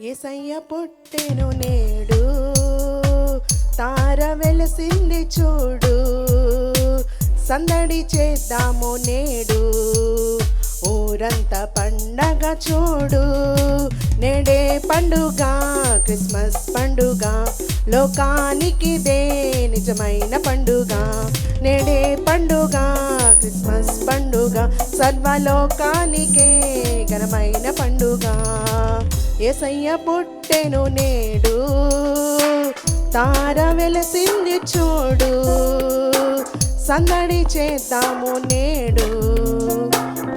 ఏసయ్య పుట్టెను నేడు తార వెలసింది చూడు సందడి చేద్దాము నేడు ఊరంతా పండగ చూడు నేడే పండుగ క్రిస్మస్ పండుగ లోకానికి దే నిజమైన పండుగ నేడే పండుగ క్రిస్మస్ పండుగ సర్వలోకానికే ఘనమైన పండుగ. ఏసయ్య పుట్టెను నేడు తార వెలసింది చూడు సందడి చేద్దాము నేడు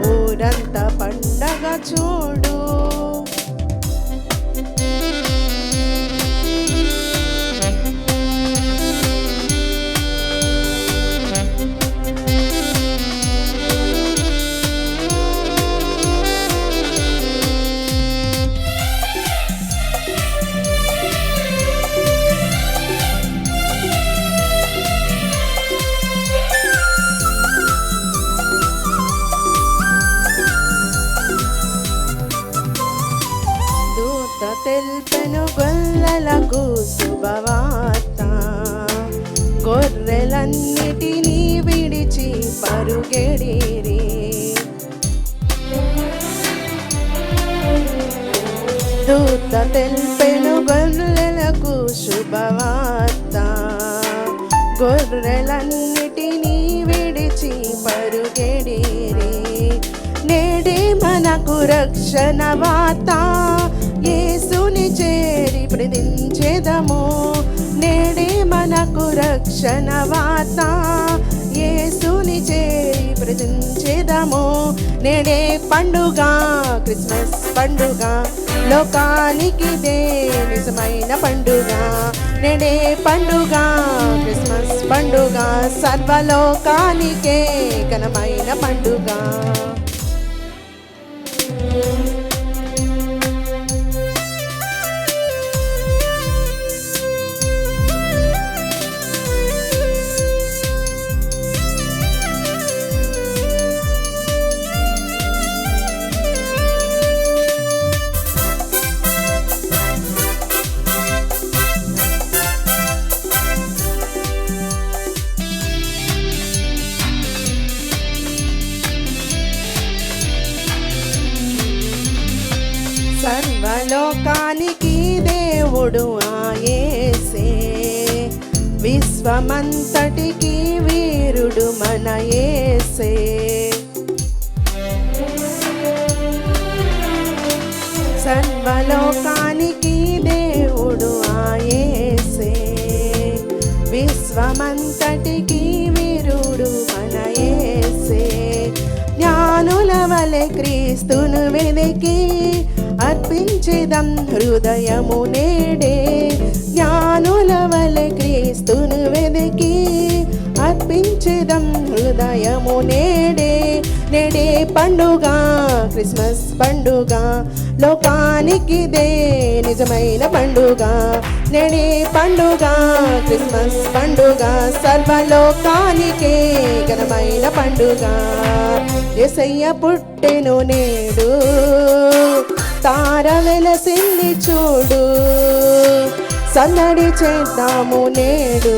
ఊరంతా పండగ చూడు. శుభవార్త గొర్రెలన్నిటినీ విడిచి పరుగెడిరి. దూత తెల్పెను గొర్రెలకు శుభవార్త. గొర్రెలన్నిటినీ విడిచి పరుగెడిరి. నేడే మనకు రక్షణ వార్త. ప్రదించేదము నేడే మనకు రక్షణ వార్త. యేసుని చేరి ప్రదించేదము నేడే పండుగ క్రిస్మస్ పండుగ. లోకానికి దే నిజమైన పండుగ. నేడే పండుగ క్రిస్మస్ పండుగ. సర్వలోకానికే ఘనమైన పండుగ. సర్వలోకానికి దేవుడు ఆయేసే. విశ్వమంతటికి వీరుడు మన యేసే. సర్వలోకానికి దేవుడు ఆయేసే. విశ్వమంతటికి వీరుడు మన యేసే. జ్ఞానుల వలె క్రీస్తును వెదకి అర్పించేదం హృదయము నేడే. జ్ఞానుల వలె క్రీస్తును వెదికి అర్పించేదం హృదయము నేడే. నేడే పండుగ క్రిస్మస్ పండుగ లోకానికి దే నిజమైన పండుగ. నేడే పండుగ క్రిస్మస్ పండుగ సర్వలోకానికే ఘనమైన పండుగ. ఎసయ్య పుట్టెను నేడు. తార వెలసింది చూడు. సందడి చేద్దాము నేడు.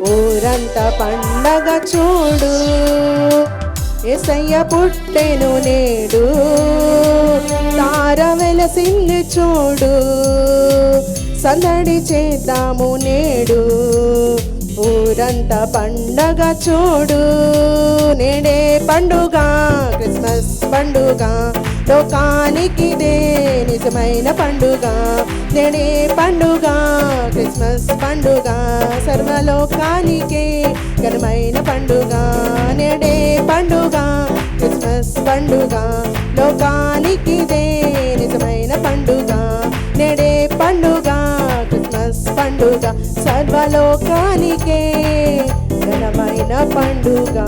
ఊరంతా పండగ చూడు. ఎసయ్య పుట్టెను నేడు. తార వెలసింది చూడు. సందడి చేద్దాము నేడు. ఊరంతా పండగ చూడు. నేడే పండుగ క్రిస్మస్ పండుగ. లోకానికి దే నిజమైన పండుగ. నేడే పండుగ క్రిస్మస్ పండుగ సర్వలోకానికే ఘనమైన పండుగ. నేడే పండుగ క్రిస్మస్ పండుగ లోకానికి దే నిజమైన పండుగ. నేడే పండుగ క్రిస్మస్ పండుగ సర్వలోకానికే ఘనమైన పండుగ.